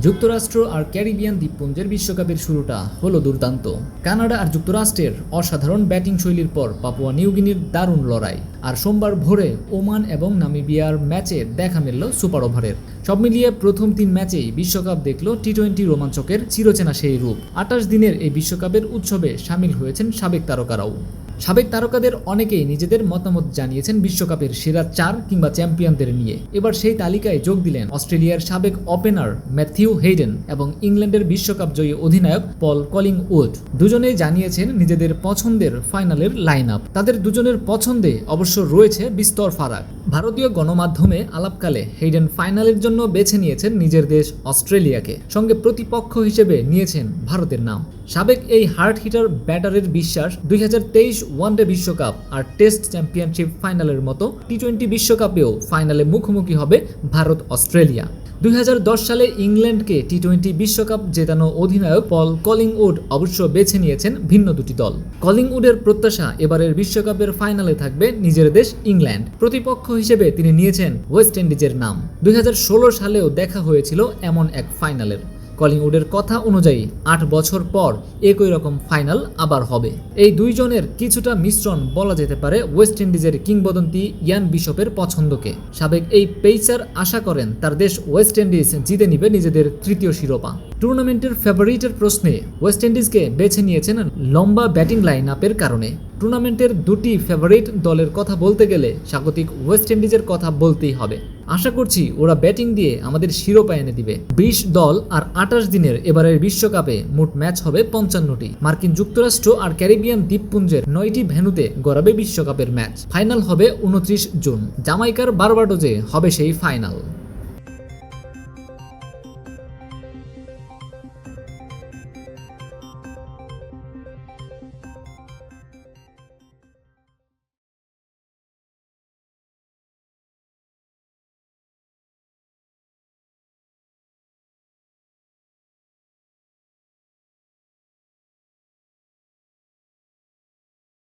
যুক্তরাষ্ট্র আর ক্যারিবিয়ান দ্বীপপুঞ্জের বিশ্বকাপের শুরুটা হলো দুর্দান্ত। কানাডা আর যুক্তরাষ্ট্রের অসাধারণ ব্যাটিং শৈলীর পর পাপুয়া নিউগিনির দারুণ লড়াই। আর সোমবার ভোরে ওমান এবং নামিবিয়ার ম্যাচে দেখা মিলল সুপার ওভারের। সব মিলিয়ে প্রথম তিন ম্যাচেই বিশ্বকাপ দেখল টি টোয়েন্টি রোমাঞ্চকের চিরচেনা সেই রূপ। আটাশ দিনের এই বিশ্বকাপের উৎসবে সামিল হয়েছেন সাবেক তারকারাও। সাবেক তারকাদের অনেকেই নিজেদের মতামত জানিয়েছেন বিশ্বকাপের সেরা চার কিংবা চ্যাম্পিয়নদের নিয়ে। এবার সেই তালিকায় যোগ দিলেন অস্ট্রেলিয়ার সাবেক ওপেনার ম্যাথিউ হেইডেন এবং ইংল্যান্ডের বিশ্বকাপ জয়ী অধিনায়ক পল কলিং উড দুজনেই জানিয়েছেন নিজেদের পছন্দের ফাইনালের লাইন আপ তাদের দুজনের পছন্দে অবশ্য রয়েছে বিস্তর ফারাক। ভারতীয় গণমাধ্যমে আলাপকালে হেইডেন ফাইনালের জন্য বেছে নিয়েছেন নিজের দেশ অস্ট্রেলিয়াকে। সঙ্গে প্রতিপক্ষ হিসেবে নিয়েছেন ভারতের নাম। সাবেক এই হার্ট হিটার ব্যাটারের বিশ্বাস দুই হাজার তেইশ ওয়ানডে বিশ্বকাপ আর টেস্ট চ্যাম্পিয়নশিপ ফাইনালের মতো টি টোয়েন্টি বিশ্বকাপেও ফাইনালে মুখোমুখি হবে ভারত অস্ট্রেলিয়া। দুই হাজার দশ সালে ইংল্যান্ডকে টি টোয়েন্টি বিশ্বকাপ জেতানো অধিনায়ক পল কলিংউড অবশ্য বেছে নিয়েছেন ভিন্ন দুটি দল। কলিংউডের প্রত্যাশা এবারের বিশ্বকাপের ফাইনালে থাকবে নিজের দেশ ইংল্যান্ড। প্রতিপক্ষ হিসেবে তিনি নিয়েছেন ওয়েস্ট ইন্ডিজের নাম। দুই হাজার ষোলো সালেও দেখা হয়েছিল এমন এক ফাইনালের কলিংউডের কথা অনুযায়ী আট বছর পর একই রকম ফাইনাল আবার হবে। এই দুইজনের কিছুটা মিশ্রণ বলা যেতে পারে ওয়েস্ট ইন্ডিজের কিংবদন্তি ইয়ান বিশপের পছন্দকে। সাবেক এই পেইসার আশা করেন তার দেশ ওয়েস্ট ইন্ডিজ জিতে নিবে নিজেদের তৃতীয় শিরোপা। টুর্নামেন্টের ফেভারিটের প্রশ্নে ওয়েস্ট ইন্ডিজকে বেছে নিয়েছেন লম্বা ব্যাটিং লাইন আপের কারণে। টুর্নামেন্টের দুটি ফেভারিট দলের কথা বলতে গেলে স্বাগতিক ওয়েস্ট ইন্ডিজের কথা বলতেই হবে। আশা করছি ওরা ব্যাটিং দিয়ে আমাদের শিরোপা এনে দিবে। বিশ দল আর আঠাশ দিনের এবারের বিশ্বকাপে মোট ম্যাচ হবে পঞ্চান্নটি। মার্কিন যুক্তরাষ্ট্র আর ক্যারিবিয়ান দ্বীপপুঞ্জের নয়টি ভেন্যুতে গড়াবে বিশ্বকাপের ম্যাচ ফাইনাল হবে উনত্রিশ জুন। জামাইকার বারবাডোজে হবে সেই ফাইনাল